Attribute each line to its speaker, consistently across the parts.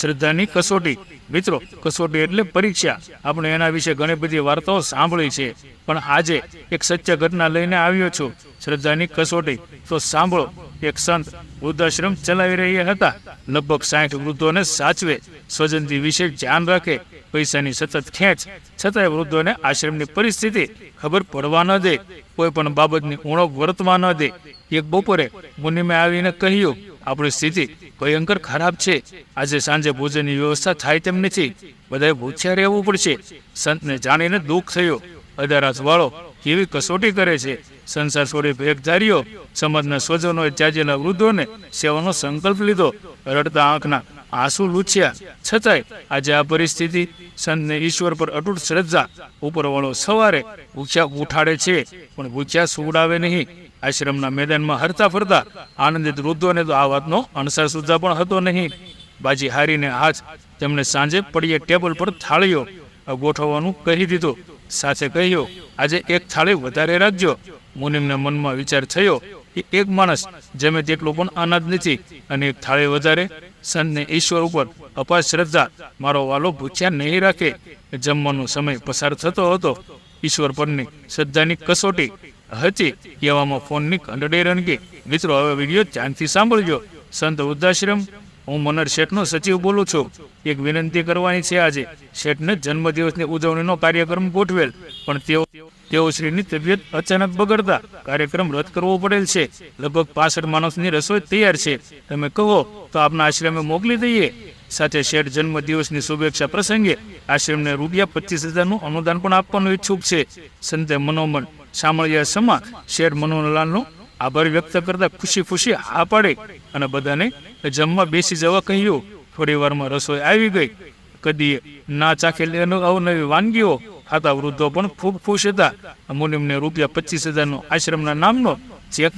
Speaker 1: શ્રદ્ધાની કસોટી. મિત્રો, કસોટી એટલે પરીક્ષા. આપણે એના વિશે ઘણી બધી વાર્તાઓ સાંભળી છે. પણ આજે એક સત્ય ઘટના લઈને આવ્યો છું. શ્રદ્ધાની કસોટી. તો સાંભળો. એક સંત વૃદ્ધાશ્રમ ચલાવી રહ્યા હતા. લગભગ સાઠ વૃદ્ધોને સાચવે. સ્વજનથી વિશે ધ્યાન રાખે. પૈસાની સતત ખેંચ. છતાંય વૃદ્ધોને આશ્રમની પરિસ્થિતિ ખબર પડવા ન દે. કોઈ પણ બાબતની ઉણપ વર્તવા ન દે. એક બપોરે મુનિમે આવીને કહ્યું આપણી સ્થિતિ ભયંકર ખરાબ છે? આજે સાંજે ભોજનની વ્યવસ્થા થાય તેમ નથી. બધાએ ભૂખ્યા રહેવું પડશે. સંતને જાણીને દુઃખ થયું. અદારાત વાળો કેવી કસોટી કરે છે? સંસાર છોડી ભેગધારીઓ, સમાજના સ્વજનોએ ત્યાજેલા વૃદ્ધોને સેવાનો સંકલ્પ લીધો. રડતા આંખના આંસુ લૂછ્યા. છતાંય આજે આ પરિસ્થિતિ સંતને ઈશ્વર પર અટૂટ શ્રદ્ધા ઉપરવાળો સવારે ભૂખ્યા ઉઠાડે છે. પણ ભૂખ્યા સુવડાવે નહીં. આશ્રમના મેદાનમાં હરતા ફરતા આનંદિત વૃદ્ધોને તો આ વાતનો અણસાર સુદ્ધા પણ હતો નહીં. બાજી હારીને હાથ તેમણે સાંજે પડીએ ટેબલ પર થાળીઓ ગોઠવવાનું કહી દીધું. સાથે કહ્યું, આજે એક થાળી વધારે રાખજો. મુનિમના મનમાં વિચાર થયો કે એક માણસ જમે તેટલો પણ અનાજ નથી અને એક થાળી વધારે સંતને ઈશ્વર ઉપર અપાર શ્રદ્ધા મારો વાલો ભૂખ્યા નહીં રાખે. જમવાનો સમય પસાર થતો હતો. ઈશ્વર પરની શ્રદ્ધાની કસોટી હતી કહેવામાં ફોનની કંડડે રણકી મિત્રો, હવે વીડિયો ધ્યાનથી સાંભળજો. સંત વૃદ્ધાશ્રમ, હું મનર શેઠનો સચિવ બોલું છું. એક વિનંતી કરવાની છે આજે. શેઠને જન્મદિવસની ઉજવણીનો કાર્યક્રમ ગોઠવેલ. પણ તેઓ તેઓ શ્રીની તબિયત અચાનક બગડતા કાર્યક્રમ રદ કરવો પડેલ છે. લગભગ પાસઠ માણસની રસોઈ તૈયાર છે. તમે કહો, તો આપના આશ્રમે મોકલી દઈએ. સાથે શેઠ જન્મ દિવસની શુભેચ્છા પ્રસંગે આશ્રમને રૂપિયા પચીસ હજારનું અનુદાન પણ આપવાનું ઈચ્છુક છે. સંતે મનોમન સામળિયા સમા શેઠ મનોહરલાલનો આભાર વ્યક્ત કરતા ખુશી ખુશી હા પાડે અને બધાને જમવા બેસી જવા કહ્યું. થોડી વારમાં રસોઈ આવી ગઈ. કદી ના ચાખેલી અવનવી વાનગીઓ ખાતા વૃદ્ધો પણ ખૂબ ખુશ હતા. મુનિમને રૂપિયા પચીસ હજારનો આશ્રમના નામનો ચેક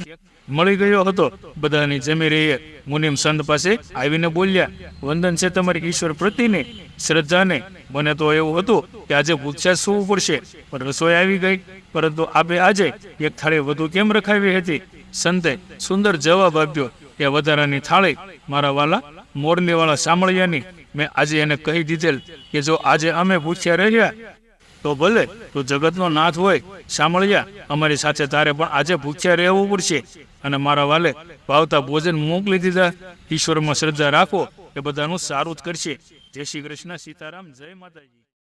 Speaker 1: મળી ગયો હતો. બધાની જમી રહીએ મુનિમ સંત પાસે આવીને બોલ્યા, વંદન છે તમારી ઈશ્વર પ્રત્યેની, શ્રદ્ધાને. મને તો એવું હતું કે આજે ભૂખ્યા સૂવું પડશે, પણ રસોઈ આવી ગઈ. પરંતુ આપે આજે એક થાળી વધુ કેમ રખાવી હતી? સંતે સુંદર જવાબ આપ્યો કે, વધારાની થાળી મારા વાલા મોરલીવાળા સાંભળ્યાની. મેં આજે એને કહી દીધેલ કે, જો આજે અમે ભૂખ્યા રહ્યા તો ભલે તું જગતનો નાથ હોય સાંભળ્યા અમારી સાથે તારે પણ આજે ભૂખ્યા રહેવું પડશે. અને મારા વાલે ભાવતા ભોજન મોકલી દીધા. ઈશ્વરમાં શ્રદ્ધા રાખો, એ બધાનું સારું જ કરશે. જય શ્રી કૃષ્ણ, સીતારામ, જય માતાજી.